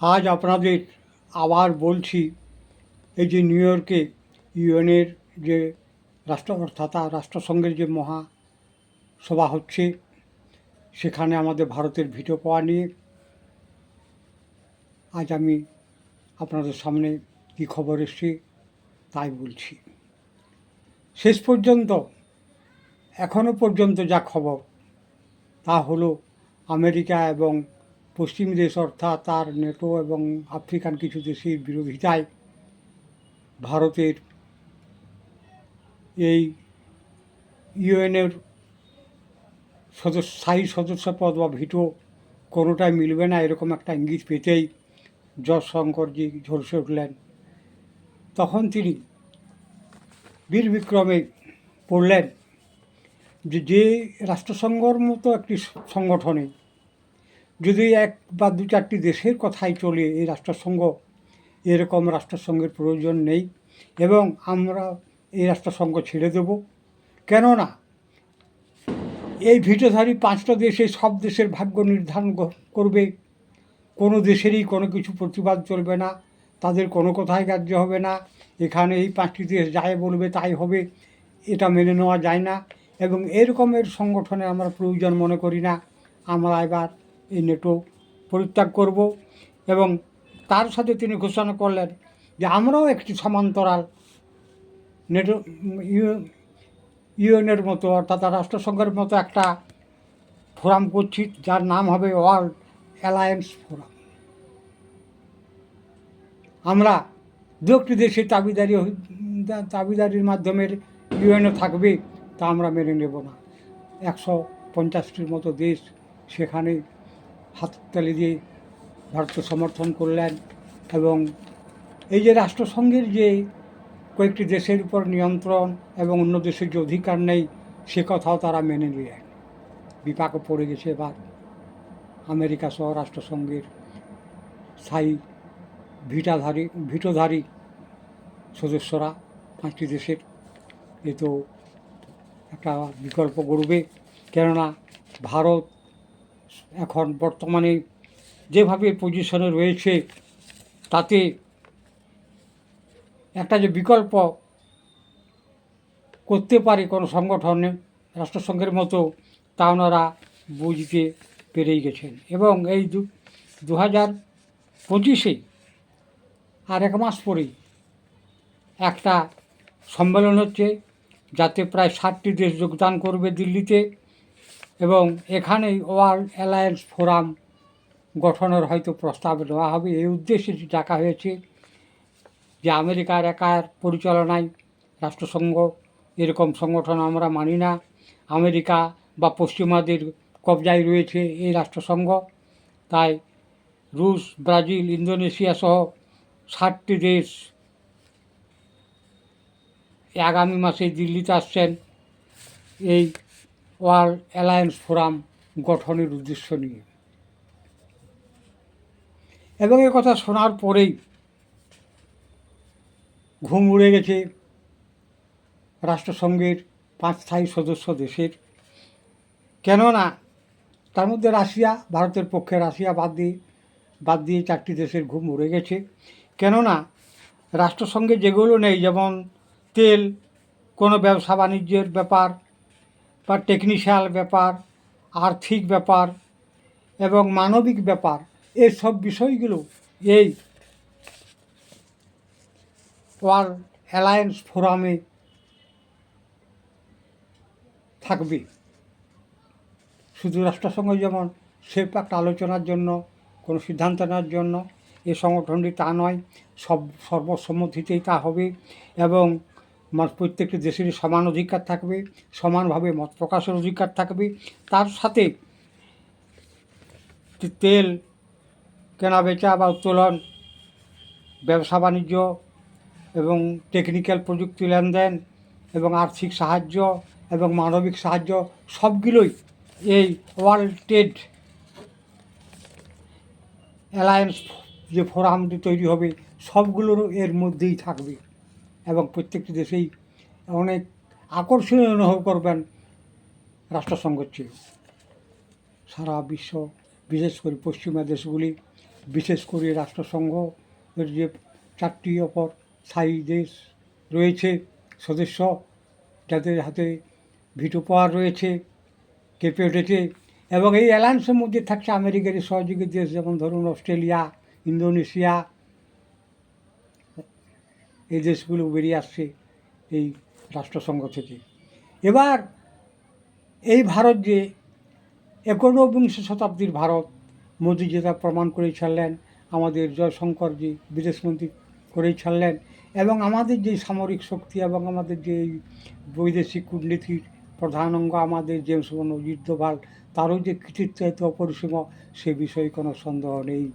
আজ আপনাদের আবার বলছি, এই যে নিউ ইয়র্কে ইউএনের যে রাষ্ট্র, অর্থাৎ রাষ্ট্রসংঘের যে মহা সভা হচ্ছে, সেখানে আমাদের ভারতের ভিটো পাওয়া নিয়ে আজ আমি আপনাদের সামনে কী খবর এসছে তাই বলছি। শেষ পর্যন্ত এখনও পর্যন্ত যা খবর, তা হলো আমেরিকা এবং পশ্চিম দেশ অর্থাৎ তার নেটো এবং আফ্রিকান কিছু দেশের বিরোধিতায় ভারতের এই ইউএনের সদস্য, স্থায়ী সদস্যপদ বা ভিটো কোনোটাই মিলবে না এরকম একটা ইঙ্গিত পেতেই জয়শঙ্করজি ঝলসে উঠলেন। তখন তিনি বীর বিক্রমে পড়লেন যে যে রাষ্ট্রসংঘর মতো একটি সংগঠনে যদি এক বা দু চারটি দেশের কথাই চলে, এই রাষ্ট্রসংঘ, এরকম রাষ্ট্রসংঘের প্রয়োজন নেই এবং আমরা এই রাষ্ট্রসংঘ ছেড়ে দেব। কেননা, এই ভিটোধারী পাঁচটা দেশে সব দেশের ভাগ্য নির্ধারণ করবে। কোনো দেশেরই কোনো কিছু প্রতিবাদ চলবে না, তাদের কোনো কথাই গ্রাহ্য হবে না। এখানে এই পাঁচটি দেশ যাই বলবে তাই হবে, এটা মেনে নেওয়া যায় না। এবং এরকমের সংগঠনে আমরা প্রয়োজন মনে করি না। আমরা এবার এই নেটো পরিত্যাগ করব এবং তার সাথে তিনি ঘোষণা করলেন যে আমরাও একটি সমান্তরাল নেটো ইউএনের মতো অর্থাৎ রাষ্ট্রসংঘের মতো একটা ফোরাম করছি, যার নাম হবে ওয়ার্ল্ড অ্যালায়েন্স ফোরাম। আমরা দু একটি দেশের দাবিদারি দাবিদারির মাধ্যমে ইউএনও থাকবে, তা আমরা মেনে নেব না। একশো পঞ্চাশটির মতো দেশ সেখানে হাততালি দিয়ে ভারতকে সমর্থন করলেন এবং এই যে রাষ্ট্রসংঘের যে কয়েকটি দেশের উপর নিয়ন্ত্রণ এবং অন্য দেশের যে অধিকার নেই, সে কথাও তারা মেনে নিলেন। বিপাকে পড়ে গেছে এবার আমেরিকা সহ রাষ্ট্রসংঘের স্থায়ী ভিটাধারী, ভিটোধারী সদস্যরা পাঁচটি দেশের। এ তো একটা বিকল্প গড়বে। কেননা ভারত এখন বর্তমানে যেভাবে পজিশনে রয়েছে, তাতে একটা যে বিকল্প করতে পারে কোনো সংগঠনে, রাষ্ট্রসংঘের মতো, তা ওনারা বুঝতে পেরেই গেছেন। এবং এই দু হাজার পঁচিশে আর এক মাস পরেই একটা সম্মেলন হচ্ছে, যাতে প্রায় ষাটটি দেশ যোগদান করবে দিল্লিতে। এবং এখানেই ওয়ার্ল্ড অ্যালায়েন্স ফোরাম গঠনের হয়তো প্রস্তাব নেওয়া হবে। এই উদ্দেশ্যে ডাকা হয়েছে যে আমেরিকার একার পরিচালনায় রাষ্ট্রসংঘ এরকম সংগঠন আমরা মানি না। আমেরিকা বা পশ্চিমাদের কবজায় রয়েছে এই রাষ্ট্রসংঘ। তাই রুশ, ব্রাজিল, ইন্দোনেশিয়া সহ ষাটটি দেশ আগামী মাসে দিল্লিতে আসছেন। এই ওয়ার্ল্ড অ্যালায়েন্স ফোরাম গঠনের উদ্দেশ্য নিয়ে। এবং এ কথা শোনার পরেই ঘুম উড়ে গেছে রাষ্ট্রসংঘের পাঁচ স্থায়ী সদস্য দেশের। কেননা তার মধ্যে রাশিয়া, ভারতের পক্ষে রাশিয়া বাদ দিয়ে বাদ দিয়ে চারটি দেশের ঘুম উড়ে গেছে। কেননা রাষ্ট্রসংঘে যেগুলো নেই, যেমন তেল, কোনো ব্যবসা বাণিজ্যের ব্যাপার বা টেকনিশিয়াল ব্যাপার, আর্থিক ব্যাপার এবং মানবিক ব্যাপার, এসব বিষয়গুলো এই ওয়ার্ল্ড অ্যালায়েন্স ফোরামে থাকবে। শুধু রাষ্ট্রসংঘ যেমন সেরকম একটা আলোচনার জন্য, কোনো সিদ্ধান্ত নেওয়ার জন্য, এ সংগঠনটি তা নয়, সব সর্বসম্মতিতেই তা হবে এবং মা- প্রত্যেকটি দেশেরই সমান অধিকার থাকবে, সমানভাবে মত প্রকাশের অধিকার থাকবে। তার সাথে তেল কেনা বেচা বা উত্তোলন, ব্যবসা বাণিজ্য এবং টেকনিক্যাল প্রযুক্তি লেনদেন এবং আর্থিক সাহায্য এবং মানবিক সাহায্য সবগুলোই এই ওয়ার্ল্ড ট্রেড অ্যালায়েন্স যে ফোরামটি তৈরি হবে, সবগুলোরও এর মধ্যেই থাকবে। এবং প্রত্যেকটি দেশেই অনেক আকর্ষণীয় অনুভব করবেন রাষ্ট্রসংঘের চেয়ে সারা বিশ্ব, বিশেষ করে পশ্চিমা দেশগুলি, বিশেষ করে রাষ্ট্রসংঘের যে চারটি অপর স্থায়ী দেশ রয়েছে, সদস্য, যাদের হাতে ভিটো পাওয়ার রয়েছে, কেঁপে উঠেছে এবং এই অ্যালায়েন্সের মধ্যে থাকছে আমেরিকার সহযোগী দেশ যেমন ধরুন অস্ট্রেলিয়া, ইন্দোনেশিয়া এই দেশগুলো বেরিয়ে আসছে এই রাষ্ট্রসংঘ থেকে। এবার এই ভারত যে একনবিংশ শতাব্দীর ভারত, মোদি যেটা প্রমাণ করে ছাড়লেন, আমাদের জয়শঙ্কর যে বিদেশমন্ত্রী করেই ছাড়লেন, এবং আমাদের যে সামরিক শক্তি এবং আমাদের যে বৈদেশিক কূটনীতির প্রধান অঙ্গ, আমাদের জেমস অজিত দোভাল তারও যে কৃতিত্ব এত অপরিসীম, সে বিষয়ে কোনো সন্দেহ নেই।